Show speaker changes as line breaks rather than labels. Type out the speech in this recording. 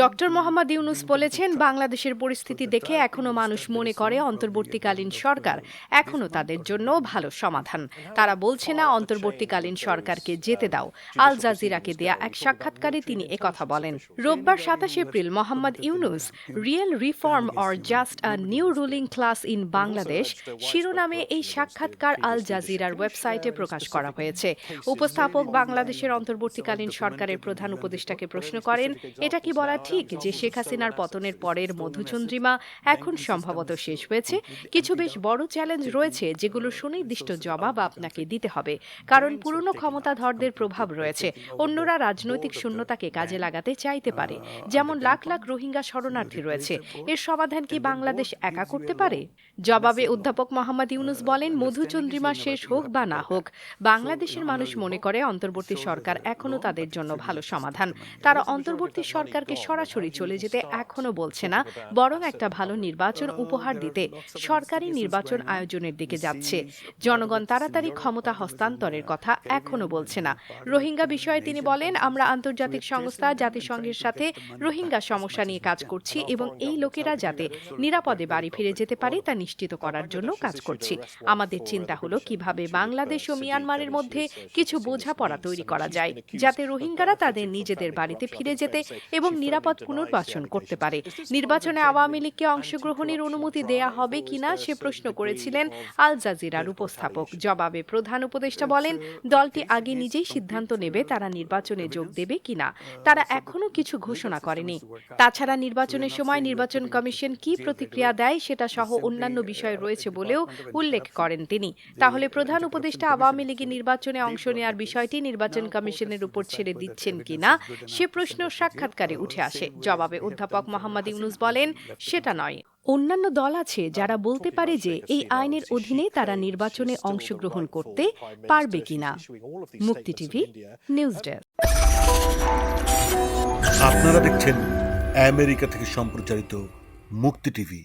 Doctor Mohammad Yunus বলেছেন বাংলাদেশের পরিস্থিতি দেখে এখনও মানুষ মনে করে অন্তর্বর্তীকালীন সরকার এখনও তাদের জন্য ভালো সমাধান তারা বলছে না অন্তর্বর্তীকালীন সরকারকে যেতে দাও আল জাজিরাকে দেয়া এক সাক্ষাৎকারে তিনি একথা বলেন রোববার সাতাশ April Mohammad Yunus real reform or just a new ruling class in Bangladesh শিরোনামে এই সাক্ষাৎকার আল জাজিরার ওয়েবসাইটে প্রকাশ করা হয়েছে উপস্থাপক বাংলাদেশের অন্তর্বর্তীকালীন সরকারের প্রধান উপদেষ্টাকে প্রশ্ন করেন এটা কি বলা ঠিক যে শেখ হাসিনার পতনের পরের মধুচন্দ্রিমা এখন সম্ভবত শেষ হয়েছে? কিছু বেশ বড় চ্যালেঞ্জ রয়েছে যেগুলো সুনির্দিষ্ট জবাব আপনাকে দিতে হবে। কারণ পুরনো ক্ষমতাধরদের প্রভাব রয়েছে। অন্যরা রাজনৈতিক শূন্যতাকে কাজে লাগাতে চাইতে পারে। যেমন লাখ লাখ রোহিঙ্গা শরণার্থী রয়েছে। এর সমাধান কি বাংলাদেশ একা করতে পারে? জবাবে অধ্যাপক মোহাম্মদ ইউনুস বলেন, মধুচন্দ্রিমা শেষ হোক বা না হোক, বাংলাদেশের মানুষ মনে করে অন্তর্বর্তী সরকার এখনও তাদের জন্য ভালো সমাধান। তারা অন্তর্বর্তী সরকারকে সরাসরি চলে যেতে এখনও বলছে না বরং একটা ভালো নির্বাচন উপহার দিতে সরকারি নির্বাচন আয়োজনের দিকে যাচ্ছে। জনগণ তাড়াতাড়ি ক্ষমতা হস্তান্তরের কথা এখনও বলছে না। রোহিঙ্গা বিষয়ে তিনি বলেন আমরা আন্তর্জাতিক সংস্থা জাতিসংঘের সাথে রোহিঙ্গা সমস্যা নিয়ে কাজ করছি এবং এই লোকেরা যাতে নিরাপদে বাড়ি ফিরে যেতে পারে তা নিশ্চিত করার জন্য কাজ করছি। আমাদের চিন্তা হলো কীভাবে বাংলাদেশ ও মিয়ানমারের মধ্যে কিছু বোঝাপড়া তৈরি করা যায় যাতে রোহিঙ্গারা তাদের নিজেদের বাড়িতে ফিরে যেতে এবং নিরাপদ পুনর্বাসন করতে পারে। নির্বাচনে আওয়ামী লীগকে অংশগ্রহণের অনুমতি দেয়া হবে কিনা সে প্রশ্ন করেছিলেন আল জাজিরার উপস্থাপক। জবাবে প্রধান উপদেষ্টা বলেন দলটি আগে নিজেই সিদ্ধান্ত নেবে তারা নির্বাচনে যোগ দেবে কিনা। তারা এখনও কিছু ঘোষণা করেনি। তাছাড়া নির্বাচনের সময় নির্বাচন কমিশন কি প্রতিক্রিয়া দেয় সেটা সহ অন্যান্য বিষয় রয়েছে বলেও উল্লেখ করেন তিনি। তাহলে প্রধান উপদেষ্টা আওয়ামী লীগের নির্বাচনে অংশ নেওয়ার বিষয়টি নির্বাচন কমিশনের উপর ছেড়ে দিচ্ছেন কিনা। সে প্রশ্ন সাক্ষাৎকারে উঠে আসে। জবাবে অধ্যাপক মোহাম্মদ ইউনুস বলেন সেটা নয়। অন্যান্য দল আছে যারা বলতে পারে যে এই আইনের অধীনে তারা নির্বাচনে অংশগ্রহণ করতে পারবে কিনা। মুক্তি টিভি নিউজ ডেস্ক।
আপনারা দেখছেন আমেরিকা থেকে সম্প্রচারিত মুক্তি টিভি।